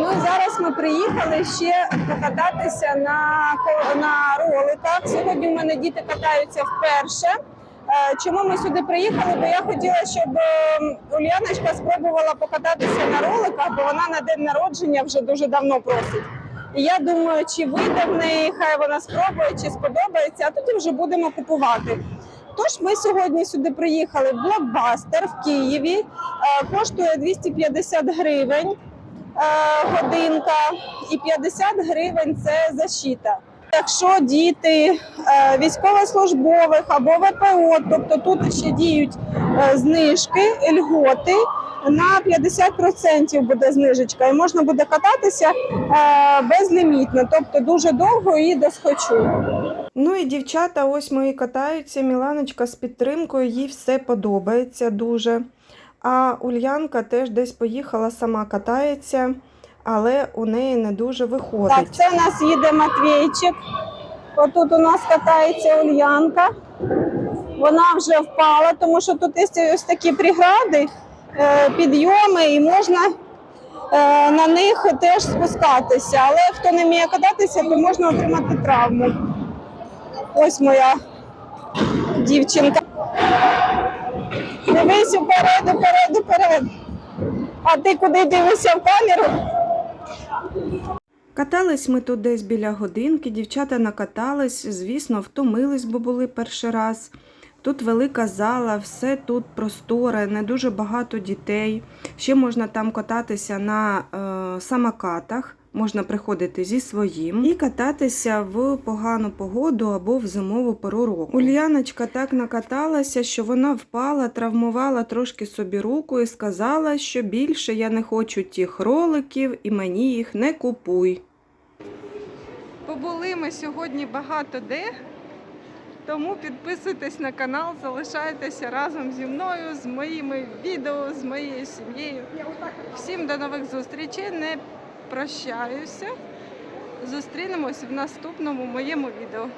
Ну зараз ми приїхали ще покататися на, на роликах. Сьогодні у мене діти катаються вперше. Е, Чому ми сюди приїхали? Бо я хотіла, щоб е, Ульяночка спробувала покататися на роликах, бо вона на день народження вже дуже давно просить. І я думаю, чи вийде в неї, хай вона спробує, чи сподобається, а тоді вже будемо купувати. Тож ми сьогодні сюди приїхали в блокбастер в Києві. Е, Коштує 250 гривень годинка і 50 гривень це защита. Якщо діти е, військовослужбових або ВПО, тобто тут ще діють е, знижки, льготи. На 50% буде знижечка, і можна буде кататися е, безлімітно, тобто дуже довго і до схочу. Ну і дівчата, ось мої катаються. Міланочка з підтримкою, їй все подобається дуже. А Ульянка теж десь поїхала, сама катається, але у неї не дуже виходить. Так, це у нас їде Матвійчик. Отут у нас катається Ульянка. Вона вже впала, тому що тут є ось такі прегради, е, підйоми, і можна е, на них теж спускатися. Але хто не вміє кататися, то можна отримати травму. Ось моя дівчинка. Дивись уперед, уперед, уперед. А ти куди дивишся в камеру? Катались ми тут десь біля годинки, дівчата накатались, звісно, втомились, бо були перший раз. Тут велика зала, все тут просторе, не дуже багато дітей. Ще можна там кататися на е, самокатах, можна приходити зі своїм і кататися в погану погоду або в зимову пору року. Ульяночка так накаталася, що вона впала, травмувала трошки собі руку і сказала, що більше я не хочу тих роликів і мені їх не купуй. Побули ми сьогодні багато де. Тому підписуйтесь на канал, залишайтеся разом зі мною, з моїми відео, з моєю сім'єю. Всім до нових зустрічей. Не прощаюся. Зустрінемось в наступному моєму відео.